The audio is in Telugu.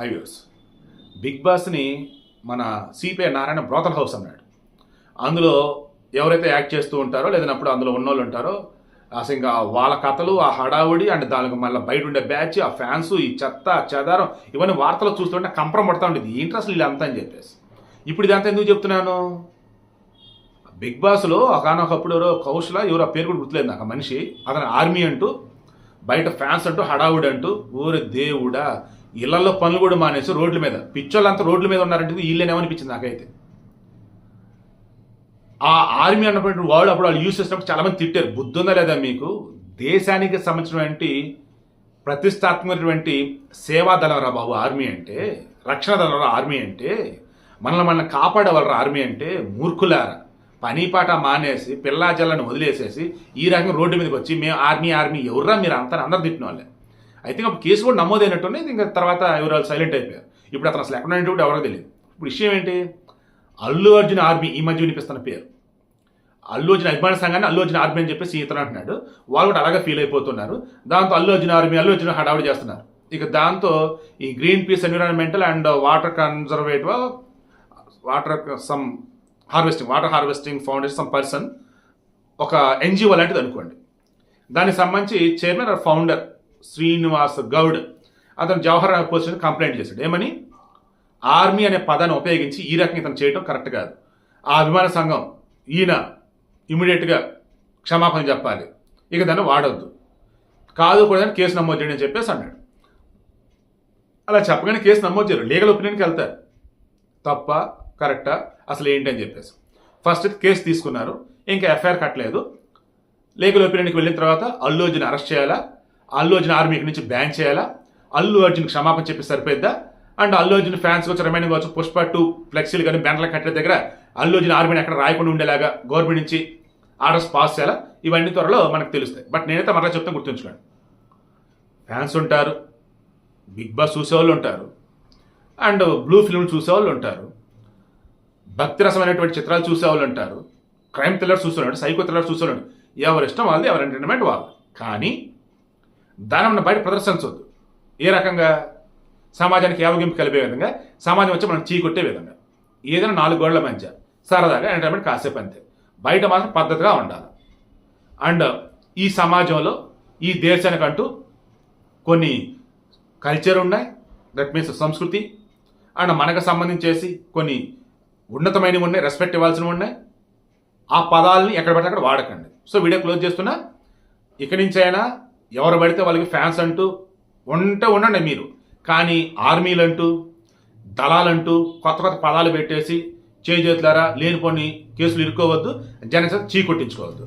హైవేస్. బిగ్ బాస్ని మన సిపిఐ నారాయణ బ్రోతల్ హౌస్ అన్నాడు. అందులో ఎవరైతే యాక్ట్ చేస్తూ ఉంటారో లేదన్నప్పుడు అందులో ఉన్నోళ్ళు ఉంటారో అసలు ఇంకా వాళ్ళ కథలు ఆ హడావుడి అండ్ దానికి మళ్ళీ బయట ఉండే బ్యాచ్ ఆ ఫ్యాన్స్ ఈ చెత్త చెదారం ఇవన్నీ వార్తలు చూస్తుంటే కంపరం పడతా ఉండేది. ఇంట్రెస్ట్ అసలు వీళ్ళంతా అని చెప్పేసి. ఇప్పుడు ఇదంతా ఎందుకు చెప్తున్నాను? బిగ్ బాస్లో ఒకనొకప్పుడు ఎవరో కౌశల ఎవరో ఆ పేరు కూడా గుర్తులేదు నాకు. ఆ మనిషి అతను ఆర్మీ అంటూ బయట ఫ్యాన్స్ అంటూ హడావుడి అంటూ ఊరి దేవుడా ఇళ్ళలో పనులు కూడా మానేసి రోడ్ల మీద. పిచ్చోళ్ళంతా రోడ్ల మీద ఉన్నారంటే వీళ్ళేనేమనిపించింది నాకైతే? ఆ ఆర్మీ అన్నటువంటి వాళ్ళు అప్పుడు వాళ్ళు యూజ్ చేసినప్పుడు చాలామంది తిట్టారు. బుద్ధుందా లేదా మీకు? దేశానికి సంబంధించినటువంటి ప్రతిష్టాత్మకమైనటువంటి సేవా దళరా బాబు ఆర్మీ అంటే రక్షణ దళరా ఆర్మీ అంటే మనల్ని మనల్ని కాపాడేవాళ్ళరా ఆర్మీ అంటే మూర్ఖులారా. పని పాట మానేసి పిల్లాజల్లను వదిలేసేసి ఈ రకంగా రోడ్డు మీదకి వచ్చి మేము ఆర్మీ ఆర్మీ ఎవర్రా మీరు అంతా? అందరు తిట్టిన వాళ్ళే అయితే అప్పుడు కేసు కూడా నమోదైనట్టునే ఇంకా తర్వాత ఎవరు సైలెంట్ అయిపోయారు. ఇప్పుడు అతను అసలు ఎక్కడ కూడా ఎవరో తెలియదు. ఇప్పుడు విషయం ఏంటి? అల్లు అర్జున్ ఆర్మీ ఈ మధ్య వినిపిస్తున్న పేరు. అల్లు అర్జున్ అభిమాన సంఘాన్ని అల్లు అర్జున్ ఆర్మీ అని చెప్పేసి ఇతను అంటున్నాడు. వాళ్ళు కూడా అలాగే ఫీల్ అయిపోతున్నారు. దాంతో అల్లు అర్జున్ ఆర్మీ అల్లు అర్జున్ హడావుడి చేస్తున్నారు. ఇక దాంతో ఈ Greenpeace environmental and water conservative water some harvesting water harvesting foundation some person ఒక ఎన్జిఓ లాంటిది అనుకోండి. దానికి సంబంధించి chairman or founder Srinivas Goud అతను జవహర్ పోస్ట్ కంప్లైంట్ చేశాడు. ఏమని? ఆర్మీ అనే పదాన్ని ఉపయోగించి ఈ రకంగా ఇతను చేయడం కరెక్ట్ కాదు. ఆ అభిమాన సంఘం ఈయన ఇమీడియట్గా క్షమాపణ చెప్పాలి. ఇక దాన్ని వాడొద్దు. కాదు కూడా కేసు నమోదు చేయండి అని చెప్పేసి అన్నాడు. అలా చెప్పగానే కేసు నమోదు చేయరు. లీగల్ ఒపీనియన్కి వెళ్తారు. తప్ప కరెక్టా? అసలు ఏంటి అని చెప్పేసి. ఫస్ట్ కేసు తీసుకున్నారు. ఇంకా ఎఫ్ఐఆర్ కట్టలేదు. లీగల్ ఒపీనియన్కి వెళ్ళిన తర్వాత అల్లు అర్జున్ అరెస్ట్ చేయాలా? అల్లు అర్జున్ ఆర్మీకి నుంచి బ్యాన్ చేయాలా? అల్లు అర్జున్ క్షమాపణ చెప్పి సరిపోద్దా అండ్ అల్లు అర్జున్ ఫ్యాన్స్ వచ్చి రిమైనింగ్ వచ్చి పుష్ప టూ ఫ్లెక్సీలు కానీ బ్యానర్లు కట్టే దగ్గర అల్లు అర్జున్ ఆర్మీని అక్కడ రాయకుండా ఉండేలాగా గవర్నమెంట్ నుంచి ఆర్డర్స్ పాస్ చేయాలా? ఇవన్నీ త్వరలో మనకు తెలుస్తాయి. బట్ నేనైతే మరలా చెప్తాను గుర్తుంచుకోండి. ఫ్యాన్స్ ఉంటారు బిగ్ బాస్ చూసేవాళ్ళు ఉంటారు అండ్ బ్లూ ఫిల్మ్ చూసేవాళ్ళు ఉంటారు భక్తిరసం రసమైనటువంటి చిత్రాలు చూసేవాళ్ళు ఉంటారు క్రైమ్ థ్రిల్లర్ చూసేవాళ్ళు సైకో థ్రిల్లర్ చూసేవాళ్ళు ఎవరి ఇష్టం వాళ్ళది ఎవరి ఎంటర్టైన్మెంట్ వాళ్ళు కానీ దానం బయట ప్రదర్శించవద్దు ఏ రకంగా? సమాజానికి యావగింపు కలిపే విధంగా సమాజం వచ్చి మనం చీకొట్టే విధంగా. ఏదైనా నాలుగు గోళ్ళ మధ్య సరదాగా ఎంటర్టైన్మెంట్ కాసేపు అంతే. బయట మాత్రం పద్ధతిగా ఉండాలి. అండ్ ఈ సమాజంలో ఈ దేశానికంటూ కొన్ని కల్చర్ ఉన్నాయి. దట్ మీన్స్ సంస్కృతి. అండ్ మనకు సంబంధించేసి కొన్ని ఉన్నతమైనవి ఉన్నాయి రెస్పెక్ట్ ఇవ్వాల్సినవి ఉన్నాయి. ఆ పదాలని ఎక్కడ పడితే అక్కడ వాడకండి. సో వీడియో క్లోజ్ చేస్తున్నా. ఇక్కడి నుంచి అయినా ఎవరు పడితే వాళ్ళకి ఫ్యాన్స్ అంటూ ఉంటే ఉండండి మీరు. కానీ ఆర్మీలంటూ దళాలంటూ కొత్త కొత్త పదాలు పెట్టేసి చేతులారా లేనిపోని కేసులు ఇరుక్కోవద్దు జనసేన చీ కొట్టించుకోవద్దు